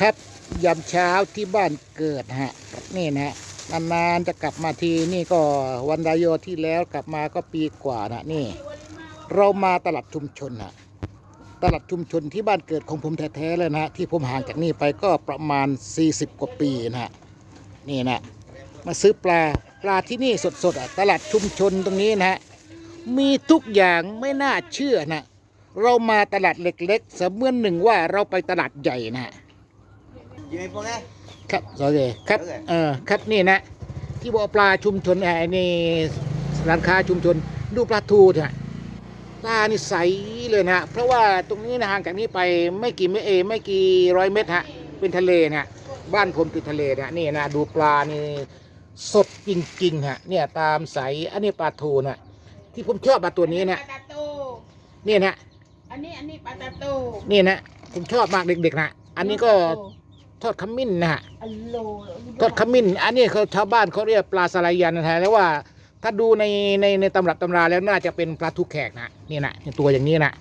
ครับยามเช้าที่บ้านเกิดฮะนี่นะฮะนานๆจะกลับมาทีนี่ก็วันดายโยที่แล้วกลับมาก็ปีกว่านะนี่ เรามาตลาดชุมชนฮะตลาดชุมชนที่บ้านเกิดของผมแท้ๆเลยนะฮะที่ผมห่างจากนี่ไปก็ประมาณ 40 กว่าปีนะฮะนี่นะมาซื้อปลาปลาที่นี่สดๆอะตลาดชุมชนตรงนี้นะฮะมีทุกอย่างไม่น่าเชื่อนะเรามาตลาดเล็กๆ เสมือนหนึ่งว่าเราไปตลาดใหญ่นะฮะ Vậy con nghe ครับโอเคครับโอเคเออครับนี่นะ ที่บอกปลาชุมชนไอ้นี่ร้านค้าชุมชน ดูปลาทูเถอะปลานี่ใสเลยนะ เพราะว่าตรงนี้นะห่างจากนี้ไปไม่กี่ไม่เอไม่กี่ร้อยเมตรฮะ เป็นทะเลนะบ้านผมติดทะเลนะนี่นะดูปลานี่สดจริงๆฮะเนี่ยตามใสอันนี้ปลาทูนะที่ผมชอบปลาตัวนี้นะปลาตาโตนี่นะอันนี้อันนี้ปลาตาโตนี่นะผมชอบมากเด็กๆนะอันนี้ก็ ทอดขมิ้นนะฮะอันโลทอดขมิ้น อันนี้เขาชาวบ้านเขาเรียกปลาสลายันนะฮะแล้วว่าถ้าดูในในในตำรับตำราแล้วน่าจะเป็นปลาทูแขกนะนี่นะตัวอย่างนี้นะ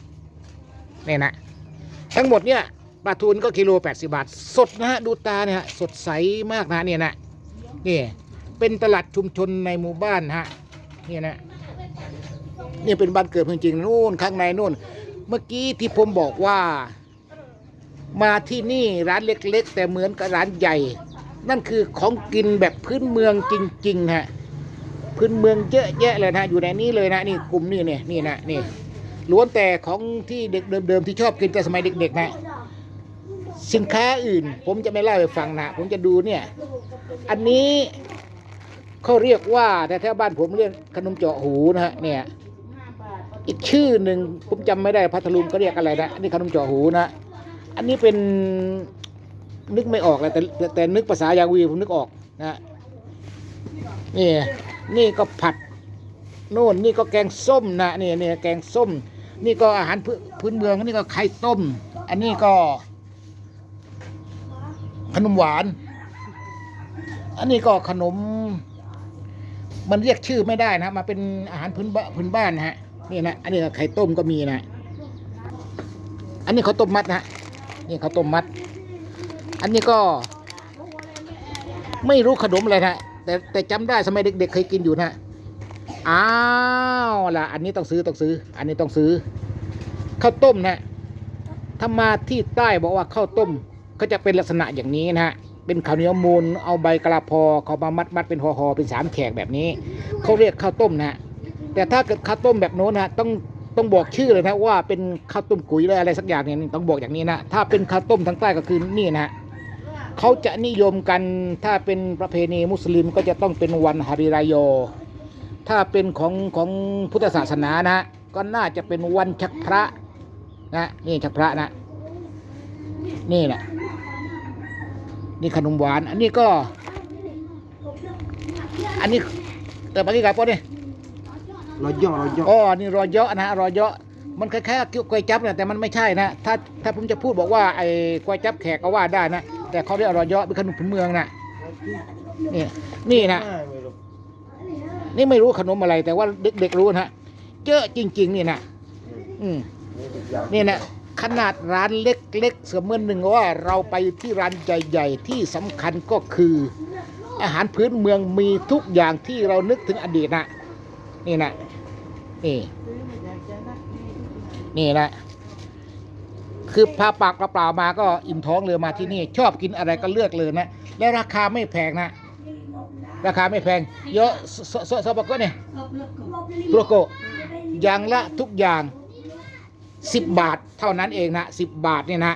นี่นะทั้งหมดเนี่ยปลาทูนก็กิโล 80 บาท สดนะฮะดูตาเนี่ยฮะสดใสมากนะเนี่ยนะนี่เป็นตลาดชุมชนในหมู่บ้านฮะนี่นะนี่เป็นบ้านเกิดจริงๆนู่นข้างในนู่น เมื่อกี้ที่ผมบอกว่า มาที่นี่ร้านเล็กๆ แต่เหมือนกับร้านใหญ่ นั่นคือของกินแบบพื้นเมืองจริงๆฮะพื้นเมืองเยอะแยะเลยนะอยู่ในนี้เลยนะนี่กลุ่มนี่เนี่ยนี่นะนี่ล้วนแต่ของที่เด็กเดิมๆที่ชอบกินแต่สมัยเด็กๆนะสินค้าอื่น ผมจะไม่เล่าให้ฟังนะผมจะดูเนี่ยอันนี้เขาเรียกว่าแต่แถวบ้านผมเรียกขนมเจาะหูนะฮะเนี่ยอีกชื่อหนึ่งผมจำไม่ได้พัทลุงก็เรียกอะไรนะอันนี้ขนมเจาะหูนะ อันนี้เป็นนึกไม่ออกเลยแต่แต่นึกภาษายาวีผมนึกออกนะนี่นี่ก็ผัดโน่นนี่ก็แกงส้มนะนี่นี่แกงส้ม นี่ก็อาหารพื้นพื้นเมืองนี่ก็ไข่ต้ม อันนี้ก็ ขนมหวาน อันนี้ก็ขนม มันเรียกชื่อไม่ได้นะมาเป็นอาหารพื้นบ้านพื้นบ้านนะฮะนี่นะอันนี้ก็ไข่ต้มก็มีนะ อันนี้เขาต้มมัดนะฮะ นี่เขาวต้มมัด อันนี้ก็ ไม่รู้ขนมอะไรนะแต่แต่จำได้สมัยเด็กๆเคยกินอยู่นะอ้าวล่ะ อันนี้ต้องซื้อต้องซื้อ อันนี้ต้องซื้อข้าวต้มนะถ้ามาที่ใต้บอกว่าข้าวต้มก็จะเป็นลักษณะอย่างนี้นะฮะเป็นข้าวเหนียวมูลเอาใบกระพอเขามามัดมัดเป็นห่อๆเป็นสามแขกแบบนี้เขาเรียกข้าวต้มนะฮะแต่ถ้าเกิดข้าวต้มแบบโน้นนะต้อง ต้องบอกชื่อเลยนะว่าเป็นข้าวต้มกุ๋ยหรืออะไรสักอย่างเนี่ยต้องบอกอย่างนี้นะถ้าเป็นข้าวต้มทางใต้ก็คือนี่นะฮะเขาจะนิยมกันถ้าเป็นประเพณีมุสลิมก็จะต้องเป็นวันฮาริรายโย ถ้าเป็นของของพุทธศาสนานะ ก็น่าจะเป็นวันชักพระนะนี่ชักพระนะ นี่แหละนี่ขนมหวาน อันนี้ก็ อันนี้เติมไปกี่กับปะ เนี่ย Lo gió lo gió อ๋อนี่รอยเยาะนะรอยเยาะมันคล้ายๆก๋วยจั๊บนะแต่มันไม่ใช่นะถ้าถ้าผมจะพูดบอกว่าไอ้ก๋วยจั๊บแขกก็ว่าได้นะแต่เขาเรียกรอยเยาะเป็นขนมพื้นเมืองนะนี่นี่นะนี่ไม่รู้ขนมอะไร แต่ว่าเด็กๆรู้นะเจอะจริง ๆ นี่นะอืมนี่นะขนาดร้านเล็กๆเสมือนหนึ่งว่าเราไปที่ร้านใหญ่ ๆ ที่สำคัญก็คือ อาหารพื้นเมืองมีทุกอย่างที่เรานึกถึงอดีตนะ นี่นะนี่นี่นะคือพาปากเปล่ามาก็อิ่มท้องเลยมาที่นี่ ชอบกินอะไรก็เลือกเลยนะ แล้วราคาไม่แพงนะ ราคาไม่แพง เยอะสสสปกเนี่ยโปรโกอย่างละทุกอย่างสิบบาทเท่านั้นเองนะสิบบาทเนี่ยนะ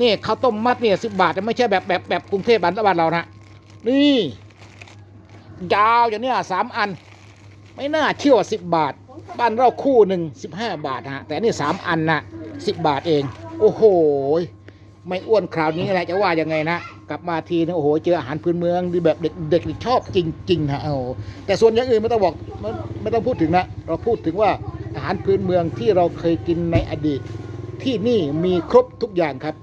นี่ข้าวต้มมัดเนี่ยสิบบาทแต่ไม่ใช่แบบแบบแบบกรุงเทพบ้านบ้านเรานะ นี่ ยาวอย่างเนี้ยสามอัน ไม่น่าเชื่อว่าสิบบาท บ้านเราคู่หนึ่งสิบห้าบาทฮะ แต่นี่สามอันนะสิบบาทเอง โอ้โห ไม่อ้วนคราวนี้แหละจะว่ายังไงนะ กลับมาทีนึงโอ้โห เจออาหารพื้นเมืองที่แบบเด็กเด็กชอบจริงๆฮะโอ้แต่ส่วนอย่างอื่นไม่ต้องบอกไมไม่ต้องพูดถึงนะ เราพูดถึงว่าอาหารพื้นเมืองที่เราเคยกินในอดีต ที่นี่มีครบทุกอย่างครับ